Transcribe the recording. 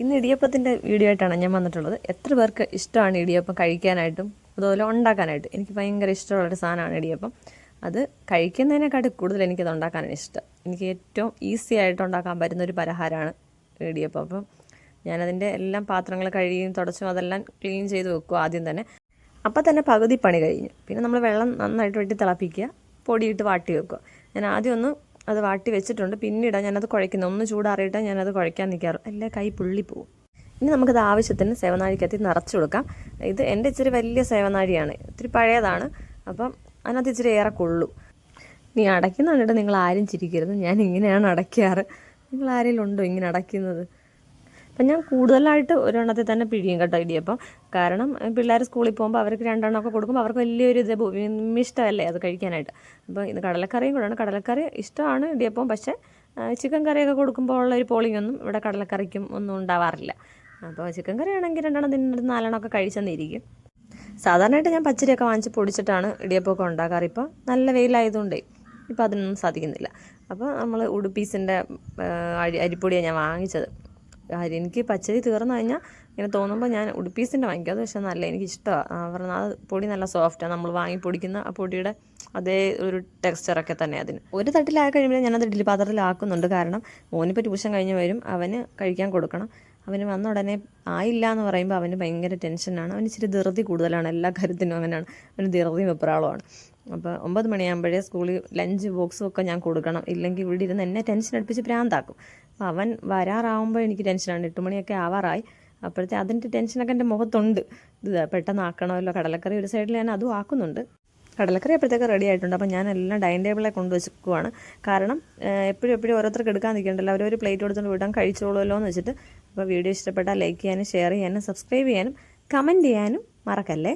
ഇന്ന് ഇടിയപ്പത്തിന്റെ വീഡിയോ ആയിട്ടാണ് ഞാൻ വന്നിട്ടുള്ളത്. എത്ര പേർക്ക് ഇഷ്ടമാണ് ഇടിയപ്പം കഴിക്കാനായിട്ടും അതുപോലെ ഉണ്ടാക്കാനായിട്ടും? എനിക്ക് ഭയങ്കര ഇഷ്ടമുള്ളൊരു സാധനമാണ് ഇടിയപ്പം. അത് കഴിക്കുന്നതിനെക്കാട്ടി കൂടുതൽ എനിക്കത് ഉണ്ടാക്കാനാണ് ഇഷ്ടം. എനിക്ക് ഏറ്റവും ഈസി ആയിട്ട് ഉണ്ടാക്കാൻ പറ്റുന്ന ഒരു പലഹാരമാണ് ഇടിയപ്പം. അപ്പം ഞാനതിന്റെ എല്ലാം പാത്രങ്ങൾ കഴുകിയും തുടച്ചും അതെല്ലാം ക്ലീൻ ചെയ്ത് വെക്കും ആദ്യം തന്നെ. അപ്പം തന്നെ പകുതി പണി കഴിഞ്ഞു. പിന്നെ നമ്മൾ വെള്ളം നന്നായിട്ട് വെട്ടി തിളപ്പിക്കുക. പൊടിയിട്ട് വാട്ടി വെക്കുക. ഞാൻ ആദ്യം ഒന്ന് അത് വാട്ടി വെച്ചിട്ടുണ്ട്. പിന്നീട് ഞാനത് കുഴയ്ക്കുന്നത് ഒന്ന് ചൂടാറിയിട്ട് ഞാനത് കുഴയ്ക്കാൻ നിൽക്കാറ് എന്റെ കൈ പുള്ളി പോവും. ഇനി നമുക്കത് ആവശ്യത്തിന് സേവനാഴിക്കകത്ത് നിറച്ച് കൊടുക്കാം. ഇത് എന്റെ ഇച്ചിരി വലിയ സേവനാഴിയാണ്. ഇത്തിരി പഴയതാണ്. അപ്പം അതിനകത്ത് ഇച്ചിരി ഏറെ കൊള്ളു. നീ അടയ്ക്കുന്ന കണ്ടിട്ട് നിങ്ങൾ ആരും ചിരിക്കരുത്. ഞാൻ ഇങ്ങനെയാണ് അടയ്ക്കാറ്. നിങ്ങൾ ആരെങ്കിലും ഉണ്ടോ ഇങ്ങനെ അടയ്ക്കുന്നത്? അപ്പം ഞാൻ കൂടുതലായിട്ട് ഒരെണ്ണത്തിൽ തന്നെ പിഴിയും കേട്ടോ ഇടിയപ്പം കാരണം പിള്ളേർ സ്കൂളിൽ പോകുമ്പോൾ അവർക്ക് രണ്ടെണ്ണമൊക്കെ കൊടുക്കുമ്പോൾ അവർക്ക് വലിയൊരു ഇത് ഇഷ്ടമല്ലേ അത് കഴിക്കാനായിട്ട്. അപ്പോൾ ഇത് കടലക്കറിയും കൂടെയാണ്. കടലക്കറി ഇഷ്ടമാണ് ഇടിയപ്പം പക്ഷേ ചിക്കൻ കറിയൊക്കെ കൊടുക്കുമ്പോൾ ഉള്ള ഒരു പോളിങ്ങൊന്നും ഇവിടെ കടലക്കറിക്കും ഒന്നും ഉണ്ടാവാറില്ല. അപ്പോൾ ചിക്കൻ കറി ആണെങ്കിൽ രണ്ടെണ്ണം തിന്നിട്ട് നാലെണ്ണമൊക്കെ കഴിച്ചെന്നിരിക്കും. സാധാരണയായിട്ട് ഞാൻ പച്ചരിയൊക്കെ വാങ്ങിച്ച് പൊടിച്ചിട്ടാണ് ഇടിയപ്പമൊക്കെ ഉണ്ടാക്കാറ്. ഇപ്പോൾ നല്ല വെയിലായതുകൊണ്ടേ ഇപ്പോൾ അതിനൊന്നും സാധിക്കുന്നില്ല. അപ്പോൾ നമ്മൾ ഉടുപ്പീസിന്റെ അരി അരിപ്പൊടിയാണ് ഞാൻ വാങ്ങിച്ചത്. അരി എനിക്ക് പച്ചരി തീർന്നു കഴിഞ്ഞാൽ ഇങ്ങനെ തോന്നുമ്പോൾ ഞാൻ ഉടുപ്പീസിന്റെ വാങ്ങിക്കും. അത് പക്ഷേ നല്ല എനിക്ക് ഇഷ്ടമാണ് പറഞ്ഞാൽ ആ പൊടി നല്ല സോഫ്റ്റാണ് നമ്മൾ വാങ്ങി പൊടിക്കുന്ന ആ പൊടിയുടെ അതേ ഒരു ടെക്സ്ചറൊക്കെ തന്നെ അതിന്. ഒരു തട്ടിലായി കഴിയുമ്പോൾ ഞാനത് ഇഡ്ഡലി പാത്രത്തിലാക്കുന്നുണ്ട്. കാരണം മോനിപ്പോൾ ട്യൂഷൻ കഴിഞ്ഞ് വരും. അവന് കഴിക്കാൻ കൊടുക്കണം. അവന് വന്ന ഉടനെ ആയില്ല എന്ന് പറയുമ്പോൾ അവന് ഭയങ്കര ടെൻഷനാണ് അവന് ഇച്ചിരി ധൃതി കൂടുതലാണ്. എല്ലാ കാര്യത്തിനും അങ്ങനെയാണ് അവന് ധൃതി വെപ്രാളമാണ്. അപ്പോൾ ഒമ്പത് മണിയാകുമ്പോഴേ സ്കൂളിൽ ലഞ്ച് ബോക്സും ഒക്കെ ഞാൻ കൊടുക്കണം. ഇല്ലെങ്കിൽ ഇവിടെ ഇരുന്ന് എന്നെ ടെൻഷൻ അടുപ്പിച്ച് പ്രാന്താക്കും. അപ്പോൾ അവൻ വരാറാവുമ്പോൾ എനിക്ക് ടെൻഷനാണ് എട്ട് മണിയൊക്കെ ആവാറായി. അപ്പോഴത്തെ അതിന്റെ ടെൻഷനൊക്കെ എന്റെ മുഖത്തുണ്ട്. ഇത് പെട്ടെന്ന് ആക്കണമല്ലോ. കടലക്കറി ഒരു സൈഡിൽ ഞാൻ അതും ആക്കുന്നുണ്ട്. കടലക്കറി അപ്പോഴത്തേക്ക് റെഡി ആയിട്ടുണ്ട്. അപ്പോൾ ഞാൻ എല്ലാം ഡൈനിങ് ടേബിളിൽ കൊണ്ടുവച്ചിരിക്കുവാണ് കാരണം എപ്പോഴും എപ്പോഴും ഓരോരുത്തർക്ക് എടുക്കാൻ നിൽക്കണ്ടല്ലോ. അവരൊരു പ്ലേറ്റ് കൊടുത്തുകൊണ്ട് വിടാൻ കഴിച്ചോളുമല്ലോ എന്ന് വെച്ചിട്ട്. അപ്പോൾ വീഡിയോ ഇഷ്ടപ്പെട്ടാൽ ലൈക്ക് ചെയ്യാനും ഷെയർ ചെയ്യാനും സബ്സ്ക്രൈബ് ചെയ്യാനും കമന്റ് ചെയ്യാനും മറക്കല്ലേ?